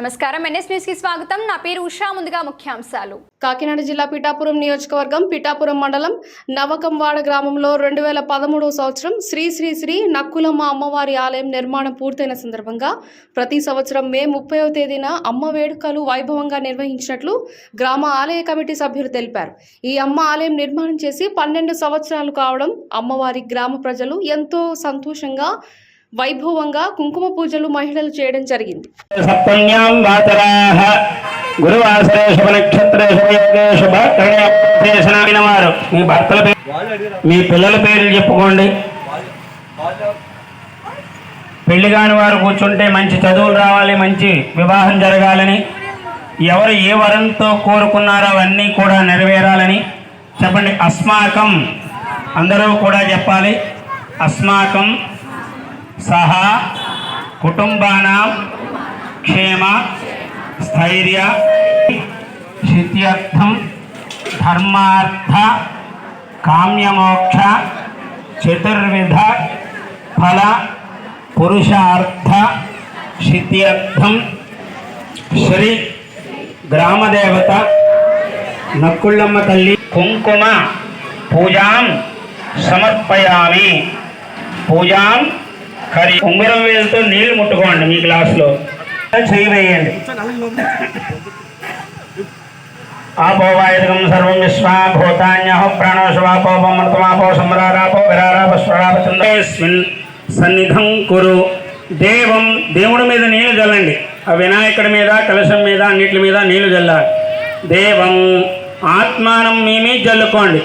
నమస్కారం. ఎన్ఎస్ న్యూస్కి స్వాగతం. నా పేరు ఉషా. ముందుగా ముఖ్యాంశాలు. కాకినాడ జిల్లా పిఠాపురం నియోజకవర్గం పిఠాపురం మండలం నవకంవాడ గ్రామంలో రెండు వేల పదమూడవ సంవత్సరం శ్రీ శ్రీ శ్రీ నక్కులమ్మ అమ్మవారి ఆలయం నిర్మాణం పూర్తయిన సందర్భంగా ప్రతి సంవత్సరం మే ముప్పైవ తేదీన అమ్మ వేడుకలు వైభవంగా నిర్వహించినట్లు గ్రామ ఆలయ కమిటీ సభ్యులు తెలిపారు. ఈ అమ్మ ఆలయం నిర్మాణం చేసి పన్నెండు సంవత్సరాలు కావడం అమ్మవారి గ్రామ ప్రజలు ఎంతో సంతోషంగా వైభవంగా కుంకుమ పూజలు మహిళలు చేయడం జరిగింది. మీ భర్తల పేరు మీ పిల్లల పేర్లు చెప్పుకోండి. పెళ్ళి కాని వారు కూర్చుంటే మంచి చదువులు రావాలి మంచి వివాహం జరగాలని ఎవరు ఏ వరంతో కోరుకున్నారో అవన్నీ కూడా నెరవేరాలని చెప్పండి. అస్మాకం అందరూ కూడా చెప్పాలి. అస్మాకం సహా కుటుంబానాం క్షేమ స్థైర్య శిత్యర్థం ధర్మార్థ కామ్యమోక్ష చతుర్విధ ఫల పురుషార్థ సిద్ధ్యర్థం శ్రీ గ్రామదేవత నక్కుళ్ళమ్మ తల్లి కుంకుమ పూజాం సమర్పయామి. పూజాం కరి ఉంగరం వేలుతో నీళ్ళు ముట్టుకోండి మీ గ్లాసులో. చేయి వేయండి ఆపోవాయుధకం సర్వం విశ్వా భూతాన్యహ ప్రాణోశవాపోపమృతమాపో సమరారాపో విరారాప స్వరాప చంద్రస్మిన్ సన్నిధం కురు. దేవం దేవుడి మీద నీళ్ళు చల్లండి ఆ వినాయకుడి మీద కలశం మీద అన్నిటి మీద నీళ్ళు చల్లాలి దేవం ఆత్మానం మేమే జల్లుకోండి.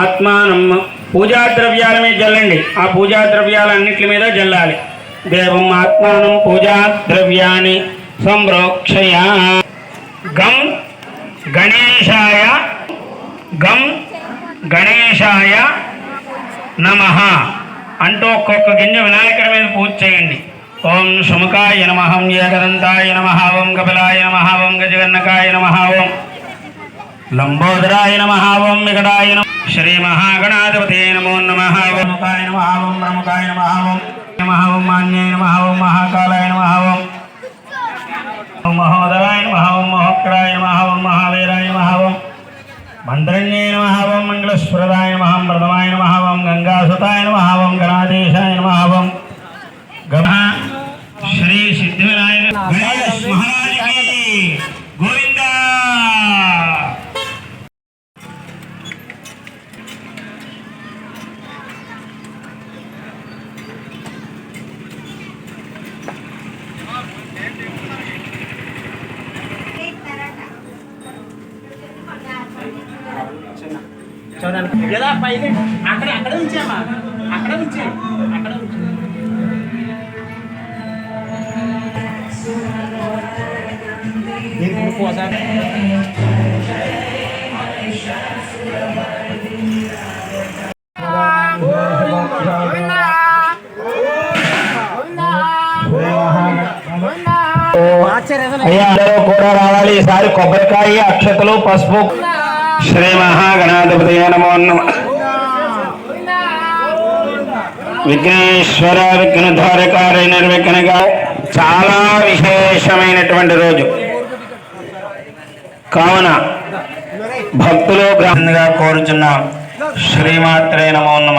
ఆత్మానం పూజా ద్రవ్యాల మీద జల్లండి. ఆ పూజా ద్రవ్యాలన్నిటి మీద జల్లాలి. దేవం ఆత్మానం పూజా ద్రవ్యాన్ని సంరోక్షయ. గం గణేశాయ గం గణేశాయ నమ అంటూ ఒక్కొక్క గింజ వినాయకుడి మీద పూజ చేయండి. ఓం సుముఖాయ నమ ఏకదంతాయ నమ ఓం కపిలాయ నమ ఓం గజగన్నకాయ నమ ఓం లంబోదరాయ నమ ఓం వికటాయ నమ శ్రీ మహాగణాధిపతే నమో నమ ఓం నమ ఓం ప్రముఖాయ నమ ఓం నమ ఓం మాన్యాయ నమ ఓం మహాకాలాయ నమ ఓం మహోదరాయ నమ ఓం మహోక్రాయ నమ ఓం మహావీరాయ నమ ఓం మంత్రణ్యే నమ ఓం మంగళస్వరదాయ నమ ఓం ప్రథమాయ నమ ఓం గంగాసుతాయ నమ ఓం గణాధీశాయ నమ ఓం గమ ఎలా పైకి అక్కడ అక్కడ ఉంచామా అక్కడ ఉంచే అక్కడ ఉంచే దీనికి పోసా అయ్యా అందరూ కూడా రావాలి ఈసారి కొబ్బరికాయ అక్షతలు పసుపు శ్రీ మహాగణాధిపతయ నమో నమ విఘ్నేశ్వర విఘ్నధారకారి నిర్విఘ్నగా చాలా విశేషమైనటువంటి రోజు. కావున భక్తులు గ్రహంగా కోరుచున్నాం శ్రీమాత్రే నమో నమ.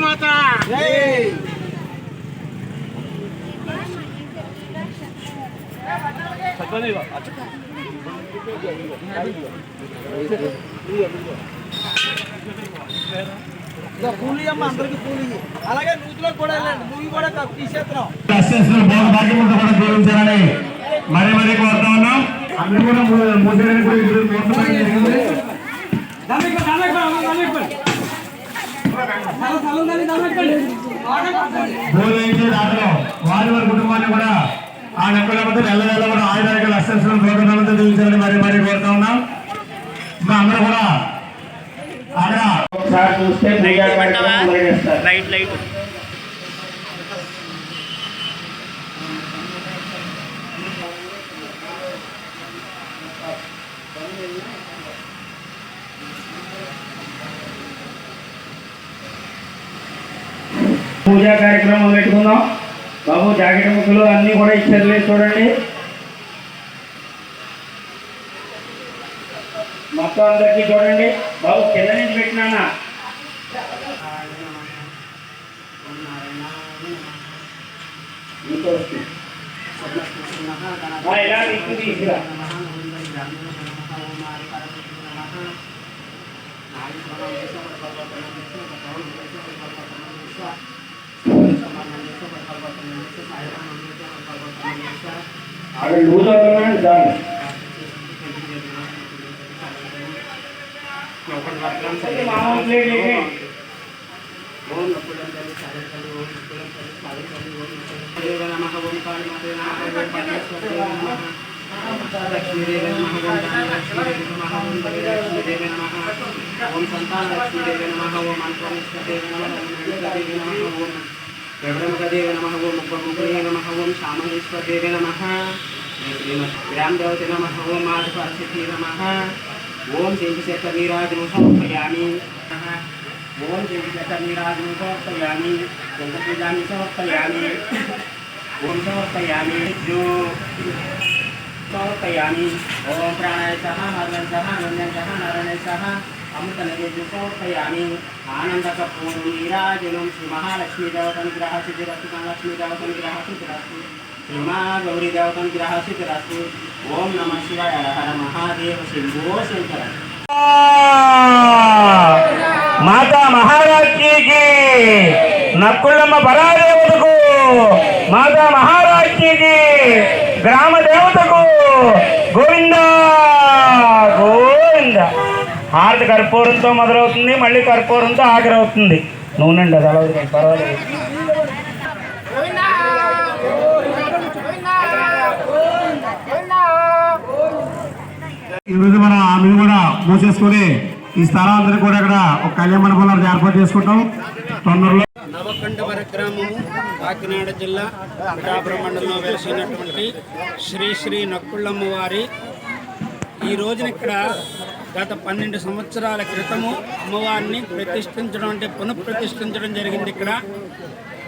মাতা కూలి అమ్మ అలాగే నూతిలో కూడా వెళ్ళండి నువ్వు కూడా తీసేస్తున్నాం జీవించాలని మరీ మరీ కోరుతా ఉన్నాం అందరూ వారి వారి కుటుంబాన్ని కూడా ఆ నెక్కలతో నెల కూడా ఆయుధానికి అసిస్టెంట్ ప్రోగ్రాంలతో దీవించాలని మరీ మరీ కోరుతా ఉన్నాం. మా అందరూ కూడా అక్కడ ఒకసారి చూస్తే. Light light. పూజా కార్యక్రమం పెట్టుకుందాం బాబు జాకెట్ ముక్కలు అన్నీ కూడా ఇచ్చారులే చూడండి మొత్తం అందరికీ చూడండి బాబు కింద నుంచి పెట్టినానా ఇంకో వస్తుంది. ఇలా అక్కడ లూజ్ అవుతున్నాను చాలు మామూలు ప్లేట్ వేసేయండి. ఓం సంతాన లక్ష్మీదేవి నమ ఓం అంతరిక్షదేవి నమ ఓం దేవి నమ ఓం గౌరమదేవి నమ ఓం ఉపముఖే నమ ఓం శ్యామేశ్వరదేవి నమ శ్రీమద్రామదేవతి నమ ఓం మాధవాసిద్ధి నమ। ఓం శంకిశేఖ నీరాజను సమర్పయామి ఓం శంకిశేఖ నీరాజను సమర్పయామి శంకపూజాన్ని సమర్పయామి ఓం సమర్పయామి జో సమర్పయామి ఓం ప్రాణాయ సహ మరణం సహ నందన ఆనందకపూరు నరణ సహ అమృత నైవేద్యం సమర్పయామి ఆనందకపూర్ణం నీరాజనం శ్రీ మహాలక్ష్మీ దేవతనుగ్రహ సిద్ధిరస్తు మహాలక్ష్మీ దేవతనుగ్రహ సిద్ధిరస్తు శ్రీమా గౌరీ దేవతనుగ్రహ సిద్ధిరస్తు ఓం నమ శివాయ హర మహాదేవ శంభో శంకర మాతా మహారాజ్ఞికి నక్కుళ్ళమ్మ పరాదేవతకు మాతా మహారాజ్ఞికి గ్రామ దేవతకు గోవింద గోవింద హారతి కర్పూరంతో మొదలవుతుంది మళ్ళీ కర్పూరంతో ఆఖరి అవుతుంది నూనె అండి అది అలా పర్వాలేదు. ఈరోజు మనం ఆమె కూడా మూసేసుకొని ఈ స్థలాలందరూ కూడా ఇక్కడ ఒక కళ్యాణ మండపంలో ఏర్పాటు చేసుకుంటాం. తొందరలో నవకండవర గ్రామము కాకినాడ జిల్లా పిఠాపురం మండలంలో వెలిసినటువంటి శ్రీ శ్రీ నక్కుళ్ళమ్మ వారి ఈ రోజున ఇక్కడ గత పన్నెండు సంవత్సరాల క్రితము అమ్మవారిని ప్రతిష్ఠించడం అంటే పునఃప్రతిష్ఠించడం జరిగింది ఇక్కడ.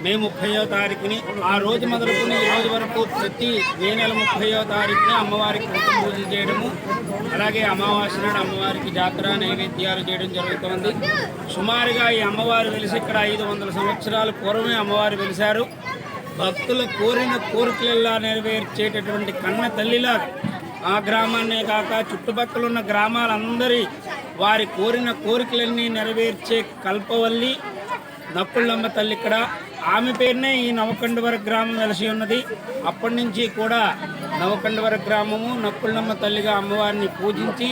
మే ముప్పయో తారీఖుని ఆ రోజు మొదలుకొని ఈ రోజు వరకు ప్రతి మే నెల ముప్పయో తారీఖున అమ్మవారికి కృతం పూజలు చేయడము అలాగే అమావాస్య నాడు అమ్మవారికి జాతర నైవేద్యాలు చేయడం జరుగుతోంది. సుమారుగా ఈ అమ్మవారు వెలిసి ఇక్కడ ఐదు వందల సంవత్సరాల పూర్వమే అమ్మవారు వెలిశారు. భక్తుల కోరిన కోరికలలా నెరవేర్చేటటువంటి కన్న తల్లిలా ఆ గ్రామాన్నే కాక చుట్టుపక్కల ఉన్న గ్రామాలందరి వారి కోరిన కోరికలన్నీ నెరవేర్చే కల్పవల్లి నక్కుళ్ళమ్మ తల్లి ఇక్కడ. ఆమె పేరునే ఈ నవకండవర గ్రామం వెలసి ఉన్నది. అప్పటి నుంచి కూడా నవకండవర గ్రామము నక్కుళ్ళమ్మ తల్లిగా అమ్మవారిని పూజించి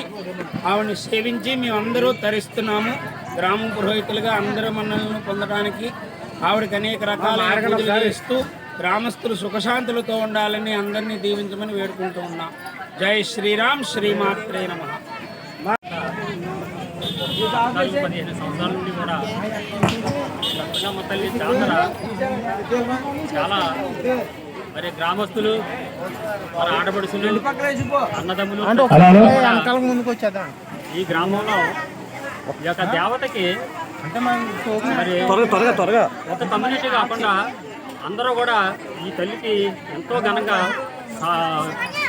ఆవిడని సేవించి మేమందరూ తరిస్తున్నాము. గ్రామ పురోహితులుగా అందరి మన్నలను పొందడానికి ఆవిడకి అనేక రకాల చేస్తూ గ్రామస్తులు సుఖశాంతులతో ఉండాలని అందరినీ దీవించమని వేడుకుంటూ ఉన్నాం. జై శ్రీరామ్ శ్రీమాత్రే నమ. పదిహేను సంవత్సరాల నుండి కూడా లక్ష్మమ్మ తల్లి జాతర చాలా మరి గ్రామస్తులు మన ఆడపడుచులు అన్నదమ్ములు ఈ గ్రామంలో ఈ యొక్క దేవతకి మరి త్వరగా త్వరగా ఒక కమ్యూనిటీ కాకుండా అందరూ కూడా ఈ తల్లికి ఎంతో ఘనంగా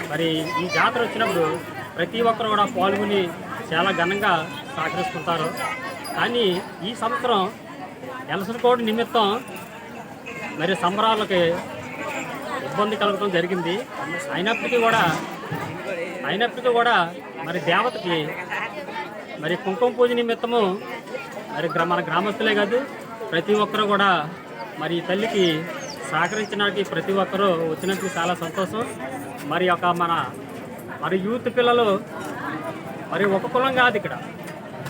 మరి ఈ జాతర వచ్చినప్పుడు ప్రతి ఒక్కరు కూడా పాల్గొని చాలా ఘనంగా సహకరిస్తుంటారు. కానీ ఈ సంవత్సరం ఎలసనకోటి నిమిత్తం మరి సంబరాలకి ఇబ్బంది కలగడం జరిగింది. అయినప్పటికీ కూడా అయినప్పటికీ కూడా మరి దేవతకి మరి కుంకుమ పూజ నిమిత్తము మరి మన గ్రామస్తులే కాదు ప్రతి ఒక్కరు కూడా మరి ఈ తల్లికి సహకరించడానికి ప్రతి ఒక్కరూ వచ్చినందుకు చాలా సంతోషం. మరి ఒక మన మరి యూత్ పిల్లలు మరి ఒక కులం కాదు ఇక్కడ.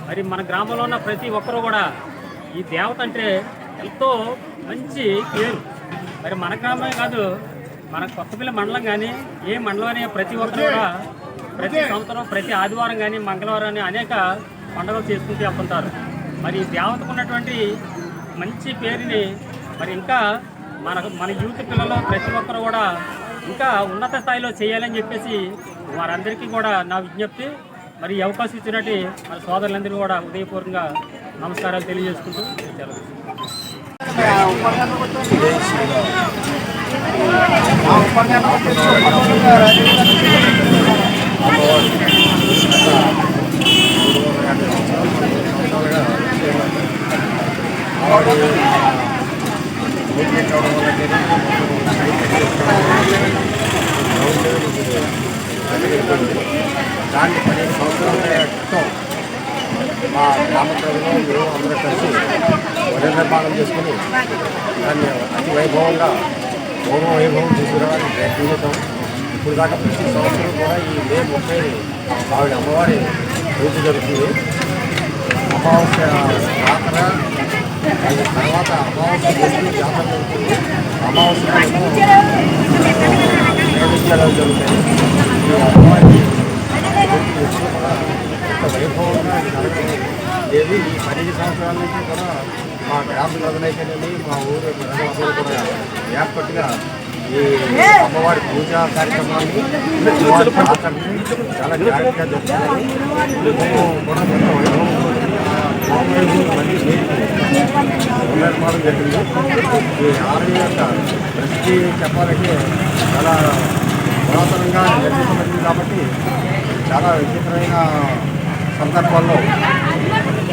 మరి మన గ్రామంలో ఉన్న ప్రతి ఒక్కరూ కూడా ఈ దేవత అంటే ఎంతో మంచి పేరు. మరి మన గ్రామమే కాదు మన కొత్తపల్లి మండలం కానీ ఏ మండలం అనే ప్రతి ఒక్కరు కూడా ప్రతి సంవత్సరం ప్రతి ఆదివారం కానీ మంగళవారం అని అనేక పండుగలు చేసుకుంటూ వెళ్తుంటారు. మరి ఈ దేవతకు ఉన్నటువంటి మంచి పేరుని మరి ఇంకా మన మన యూత్ పిల్లలు ప్రతి ఒక్కరు కూడా ఇంకా ఉన్నత స్థాయిలో చేయాలని చెప్పేసి వారందరికీ కూడా నా విజ్ఞప్తి. మరి అవకాశం ఇచ్చినట్టు మన సోదరులందరికీ కూడా ఉదయపూర్వకంగా నమస్కారాలు తెలియజేసుకుంటూ సెలవు దాన్ని పదిహేను సంవత్సరాల క్రితం మా గ్రామ ప్రజలు మేము అందరూ కలిసి వరి నిర్మాణం చేసుకుని దాన్ని అతి వైభవంగా గౌరవ వైభవం తీసుకురావడానికి ప్రయత్నం ఇప్పుడు దాకా ప్రతి సంవత్సరం కూడా ఈ మే ముప్పై ఆవిడ అమ్మవారి పూజ జరుగుతుంది. అమావాస్య రాత్ర తర్వాత అమావాస్య చేసి జరుగుతాయి ఈ అమ్మవారి ఒక వైభవంగా ఇది జరగడం ఈ పదిహేను సంవత్సరాల నుంచి కూడా మా గ్రామ నదులైతేనేమి మా ఊరు ప్రజలందరూ కూడా ఏర్పట్టుగా ఈ అమ్మవారి పూజా కార్యక్రమాన్ని చాలా జాగ్రత్తగా జరుగుతున్నాయి మేము కూడా కొంత మళ్ళీ నిర్మాణం జరిగింది. ఈ ఆలయం యొక్క ప్రసిద్ధి చెప్పాలంటే చాలా పురాతనంగా నిర్మించబడింది కాబట్టి చాలా విచిత్రమైన సందర్భాల్లో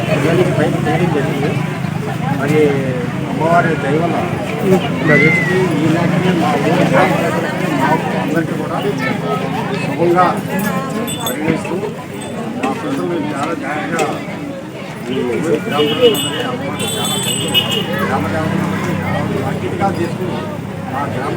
పిల్లలకి పైకి చేయడం జరిగింది. మరి అమ్మవారి దైవల వ్యక్తి ఈ నాటికి మా ఊరి మా అందరికీ కూడా శుభంగా పరిగణిస్తూ మా ప్రజలు చాలా జాగ్రత్తగా గ్రామ ప్రజలందరి గ్రామ చేసుకుని మా గ్రామ